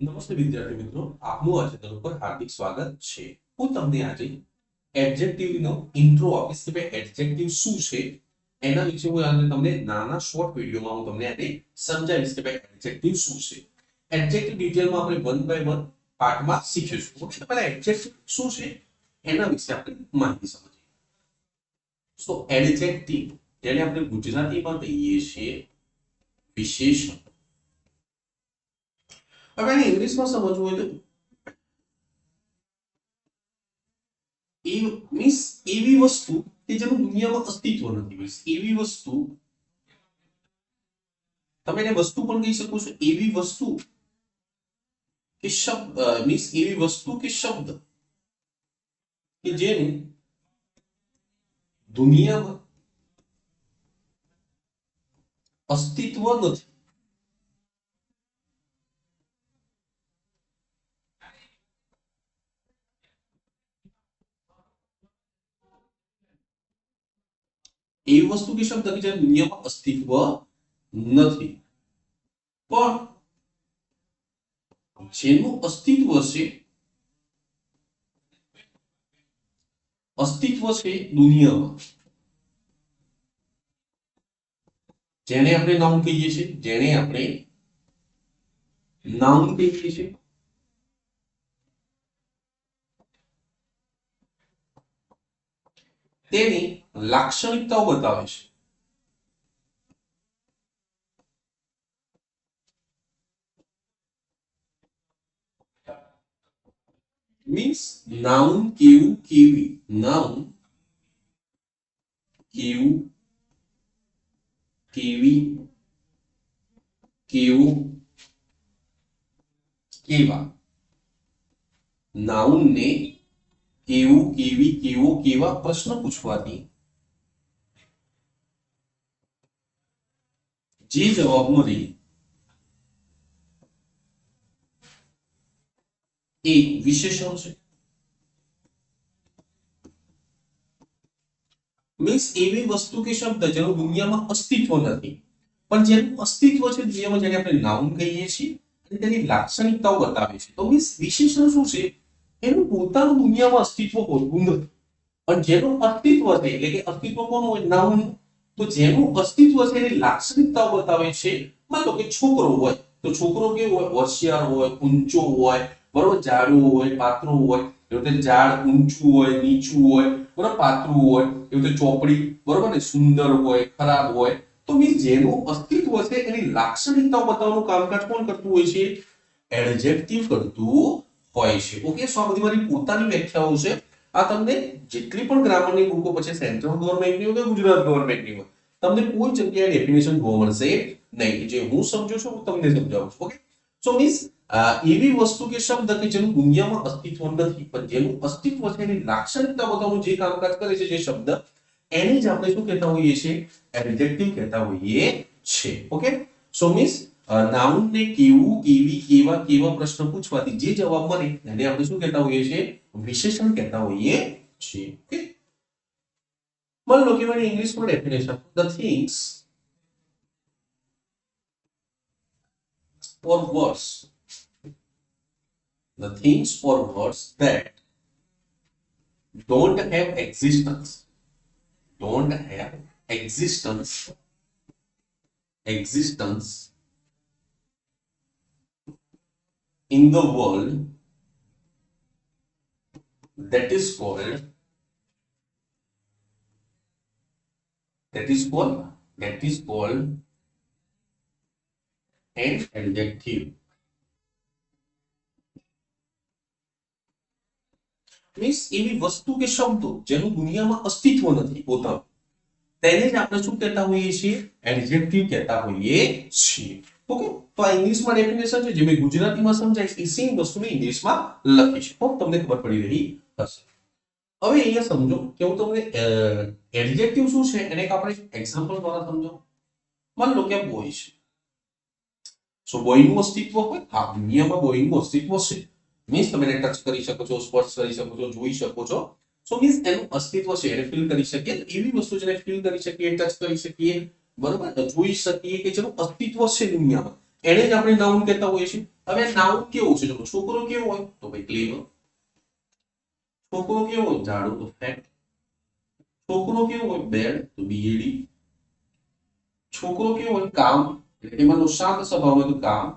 નમસ્તે વિદ્યાર્થી મિત્રો, આપનું આ ચેનલ ઉપર હાર્દિક સ્વાગત છે. હું તમને આજે એડજેક્ટિવ નો ઇન્ટ્રો આપીશ કે એડજેક્ટિવ શું છે? એના વિશે હું આજે તમને નાના શોર્ટ વિડીયોમાં હું તમને આજે સમજાવીશ કે એડજેક્ટિવ શું છે. એડજેક્ટિવ ડિટેલમાં આપણે વન બાય વન પાર્ટમાં શીખીશું. ઓકે તો પહેલા એડજેક્ટિવ શું છે? એના વિશે આપણે માહિતી સમજીએ તો એડજેક્ટિવ જેને આપણે ગુજરાતીમાં કહીએ છીએ વિશેષણ. હવે એને ઇંગ્લિશમાં સમજવું હોય તો મીન્સ એવી વસ્તુ કે જેનું દુનિયામાં અસ્તિત્વ નથી. મીન્સ એવી વસ્તુ, તમે એને વસ્તુ પણ કહી શકો છો. એવી વસ્તુ કે શબ્દ મીન્સ એવી વસ્તુ કે શબ્દ કે જેનું દુનિયામાં અસ્તિત્વ નથી. એ વસ્તુ કે શબ્દ કે જેનું દુનિયામાં અસ્તિત્વ નથી. પણ જેનું અસ્તિત્વ છે અસ્તિત્વ છે દુનિયામાં. જેને આપણે નામ કહીએ છીએ જેને આપણે નામ કહીએ છીએ. તેની લાક્ષણિકતાઓ બતાવે છે. મીન્સ નાઉન કેવું કેવી નાઉન કેવું કેવી કેવું કેવા નાઉનને કેવું કેવી કેવો કેવા પ્રશ્ન પૂછવાથી જે જવાબ મળે એ વિશેષણ છે. મીન્સ એવી વસ્તુ કે શબ્દ જેનું દુનિયામાં અસ્તિત્વ નથી. પણ જેનું અસ્તિત્વ છે દુનિયામાં જેને આપણે નાઉન કહીએ છીએ અને તેની લાક્ષણિકતાઓ બતાવે છે તો મીન્સ વિશેષણ શું છે? એનું પોતાનું દુનિયામાં અસ્તિત્વ હોતું નથી. પણ જેનું અસ્તિત્વ છે, એટલે કે અસ્તિત્વ કોનું હોય? નાઉન તો જેનું અસ્તિત્વ છે એની લાક્ષણિકતાઓ બતાવે છે. માનો કે છોકરો હોય, તો છોકરો કેવો હોય? હોશિયાર હોય, ઊંચો હોય બરોબર? જાડું હોય, પાતળું હોય, એવી રીતે ઝાડ ઊંચું હોય, નીચું હોય, બરોબર? પાતળું હોય, એવી રીતે ચોપડી, બરોબર ને? સુંદર હોય, ખરાબ હોય. તો મીન્સ જેનું અસ્તિત્વ છે, એની લાક્ષણિકતાઓ બતાવવાનું કામકાજ કોણ કરતું હોય છે? એડજેક્ટિવ કરતું હોય છે. ઓકે, સો આ બધી મારી પોતાની વ્યાખ્યાઓ છે. આ તમને જેટલી પણ ગ્રામરની બુકો પછી સેન્ટ્રલ ગવર્મેન્ટની હોય કે ગુજરાત ગવર્મેન્ટની હોય, તમને કોઈ જગ્યાએ ડેફિનેશન જોવા મળશે નહીં. જે હું સમજુ છું, હું તમને સમજાવું છું. ઓકે? સો મીન્સ એવી વસ્તુ કે શબ્દ કે જેનું દુનિયામાં અસ્તિત્વ નથી, પણ જેનું અસ્તિત્વ છે એની લાક્ષણિકતા બતાવવાનું જે કામકાજ કરે છે જે શબ્દ, એને જ આપણે શું કહેતા હોઈએ છીએ? એડજેક્ટિવ કહેતા હોઈએ છે ઓકે સો મીન્સ નાઉન ને કેવું, કેવી, કેવા કેવા પ્રશ્ન પૂછવાથી જે જવાબ મળે, એને આપણે શું કહેતા હોઈએ છીએ? વિશેષણ કહેતા હોઈએ છીએ. ઓકે માન લો કે મને ઇંગ્લિશમાં definition the things for words. The things or words that don't have existence don't have existence existence in the world that is called that is called that is called an adjective means એવી વસ્તુ કે શબ્દો જેનું દુનિયામાં અસ્તિત્વ નથી પોતાનું. તેને જ આપણે શું કહેતા હોઈએ છીએ? એડજેક્ટિવ કહેતા હોઈએ છીએ. ઓકે? તો આ ઇંગ્લિશમાં ડેફિનેશન છે, જે મેં ગુજરાતીમાં સમજાય એ સેમ વસ્તુને ઇંગ્લિશમાં લખીશ હોપ તમને ખબર પડી રહી હશે. હવે અહીંયા સમજો કે હું તમને એડજેક્ટિવ શું છે? એને આપણે એક્ઝામ્પલ દ્વારા સમજો. માન લો કે બોય છે. સો બોયનું અસ્તિત્વ હોય? હા, દુનિયામાં બોયનું અસ્તિત્વ છે. મીન્સ તમે એને ટચ કરી શકો છો, સ્પર્શ કરી શકો છો, જોઈ શકો છો. સો મીન્સ એનું અસ્તિત્વ છે, એને ફીલ કરી શકીએ એવી વસ્તુ જેને ફીલ કરી શકીએ ટચ કરી શકીએ, બરોબર? જોઈ શકીએ કે જેનું અસ્તિત્વ છે દુનિયામાં. એને જ આપણે નાઉન કહેતા હોઈએ છીએ. હવે નાઉન કેવું છે? છોકરો કેવો હોય? તો ભાઈ ક્લેવર છોકરો કેવો હોય? ઝાડુ તો ફેટ છોકરો કેવો હોય? બેડ તો બીએડી છોકરો કેવો હોય? કામ. એટલે એમાંનો શાંત સ્વભાવ હોય તો કામ.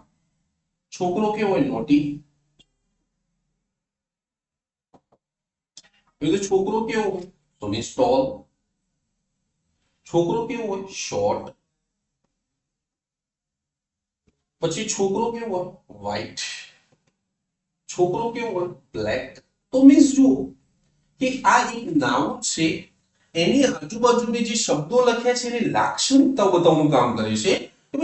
છોકરો કેવો હોય? નોટી એટલે છોકરો કેવો હોય? તો મીન્સ ટોલ છોકરો કેવો હોય? શોર્ટ પછી છોકરો કેવો હોય? વ્હાઈટ છોકરો કેવો હોય? બ્લેક તો મીન્સ જુઓ કે આ એક નાઉન છે, એની આજુબાજુની જે શબ્દો લખ્યા છે, એની લાક્ષણિકતાઓ બતાવવાનું કામ કરે છે.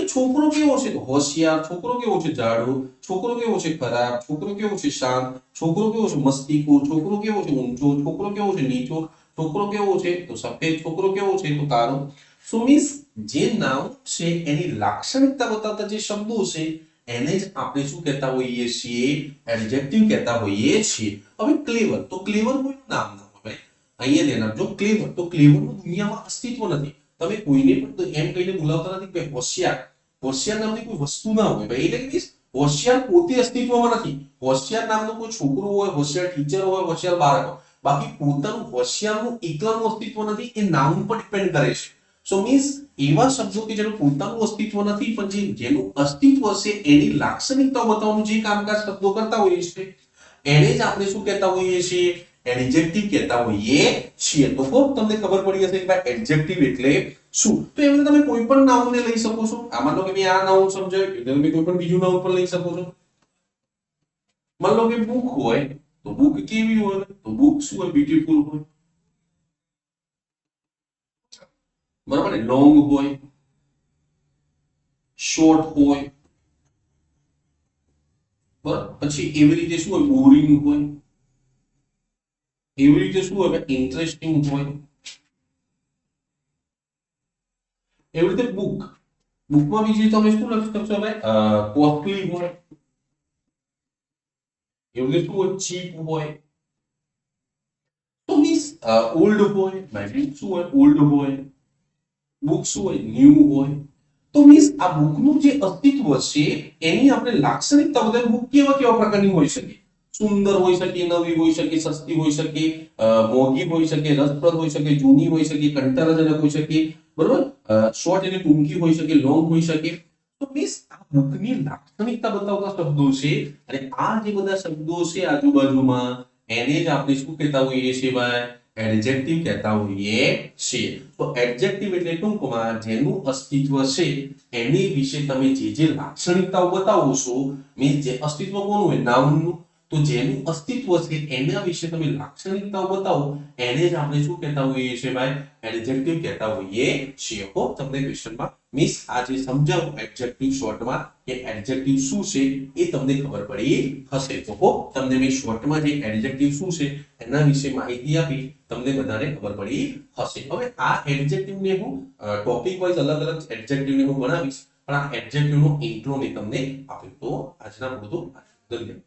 છોકરો કેવો છે હોશિયાર છોકરો કેવો છે જાડો છોકરો કેવો છે ખરાબ છોકરો કેવો છે શાંત છોકરો કેવો છે મસ્તીખોર છોકરો કેવો છે ઊંચો છોકરો કેવો છે નીચો છોકરો કેવો છે તો સફેદ છોકરો કેવો છે તો કાળો સો મીન્સ જે નામ છે એની લાક્ષણિકતા બતાવતા જે શબ્દો છે એને જ આપણે શું કહેતા હોઈએ છીએ એડજેક્ટિવ કહેતા હોઈએ છીએ હવે ક્લેવર તો ક્લેવર કોઈ નામ ના હોય અહીંયા ધ્યાન આપજો ક્લેવર તો ક્લેવરનું દુનિયામાં અસ્તિત્વ નથી તમે કોઈને પણ એમ કહીને બોલાવતા નથી કે હોશિયાર હોશિયાર નામની કોઈ વસ્તુ ના હોય. ભાઈ, એટલે means હોશિયાર પોતે અસ્તિત્વમાં નથી. હોશિયાર નામનો કોઈ છોકરો હોય, હોશિયાર ટીચર હોય, હોશિયાર બાળક હોય. બાકી પોતાનું હોશિયારનું, એકલાનું અસ્તિત્વ નથી, એ નામ પર ડિપેન્ડ કરે છે. સો મીન્સ એવા શબ્દો કે જેનું પોતાનું અસ્તિત્વ નથી, પણ જે જેનું અસ્તિત્વ છે એની લાક્ષણિકતાઓ બતાવવાનું જે કામકાજ શબ્દો કરતા હોઈએ છીએ, એને જ આપણે શું કહેતા હોઈએ છીએ? એડજેક્ટિવ કહેતા હોઈએ છીએ. તો ખૂબ તમને ખબર પડી હશે કે ભાઈ એડજેક્ટિવ એટલે શું? તો એવી તમે કોઈ પણ નાઉનને લઈ શકો છો. આ માનો કે મેં આ નાઉન સમજાય એટલે તમે કોઈ પણ બીજું નાઉન પણ લઈ શકો છો. માન લો કે બુક હોય, તો બુક કેવી હોય? તો બુક શું હોય? બ્યુટીફુલ હોય. બરાબર ને? લોંગ હોય. શોર્ટ હોય. બરાબર? પછી એવી રીતે શું હોય? બોરિંગ હોય. એવી રીતે શું હોય? ઇન્ટરેસ્ટિંગ હોય. એવી રીતે બુક બુકમાં બીજી તમે શું લખી શકશો ભાઈ કોસ્ટલી હોય એવી રીતે શું હોય ચીપ હોય તો મીન્સ ઓલ્ડ હોય ભાઈ બુક શું હોય ઓલ્ડ હોય બુક શું હોય ન્યૂ હોય તો મીન્સ આ બુકનું જે અસ્તિત્વ છે એની આપણે લાક્ષણિકતા બતાવી બુક કેવા કેવા પ્રકારની હોઈ શકે? સુંદર હોઈ શકે નવી હોઈ શકે સસ્તી હોઈ શકે અ, મોંઘી હોઈ શકે રસપ્રદ હોઈ શકે જૂની હોઈ શકે કંટાળાજનક હોઈ શકે બરોબર? શોર્ટ એટલે ટૂંકી હોઈ શકે લોંગ હોઈ શકે. તો મીન્સ આ બુકની લાક્ષણિકતા બતાવતા શબ્દો છે. અને આ જે બધા શબ્દો છે આજુબાજુમાં, એને જ આપણે શું કહેતા હોઈએ ભાઈ? એડજેક્ટિવ કહેતા હોઈએ છીએ. તો એડજેક્ટિવ એટલે ટૂંકમાં જેનું અસ્તિત્વ છે, એની વિશે તમે જે જે લાક્ષણિકતાઓ બતાવો છો મીન્સ જે અસ્તિત્વ કોનું હોય? નાઉનનું તો જેનું અસ્તિત્વ છે એના વિશે તમે લાક્ષણિકતાઓ બતાવો, એને જ આપણે શું કહેતા હોઈએ છીએ ભાઈ? એડજેક્ટિવ કહેતા હોઈએ છીએ. હોપ તમને ક્વેશ્ચનમાં મિસ આ જે સમજાવું એડજેક્ટિવ શોર્ટમાં કે એડજેક્ટિવ શું છે એ તમને ખબર પડી હશે. તો હોપ તમને મેં શોર્ટમાં જે એડજેક્ટિવ શું છે એના વિશે માહિતી આપી તમને બધાને ખબર પડી હશે. હવે આ એડજેક્ટિવને હું ટોપિક વાઇઝ અલગ અલગ એડજેક્ટિવને હું બનાવીશ, પણ આ એડજેક્ટિવનો ઇન્ટ્રો મેં તમને આપ્યો તો આજના પૂરતું ધન્યવાદ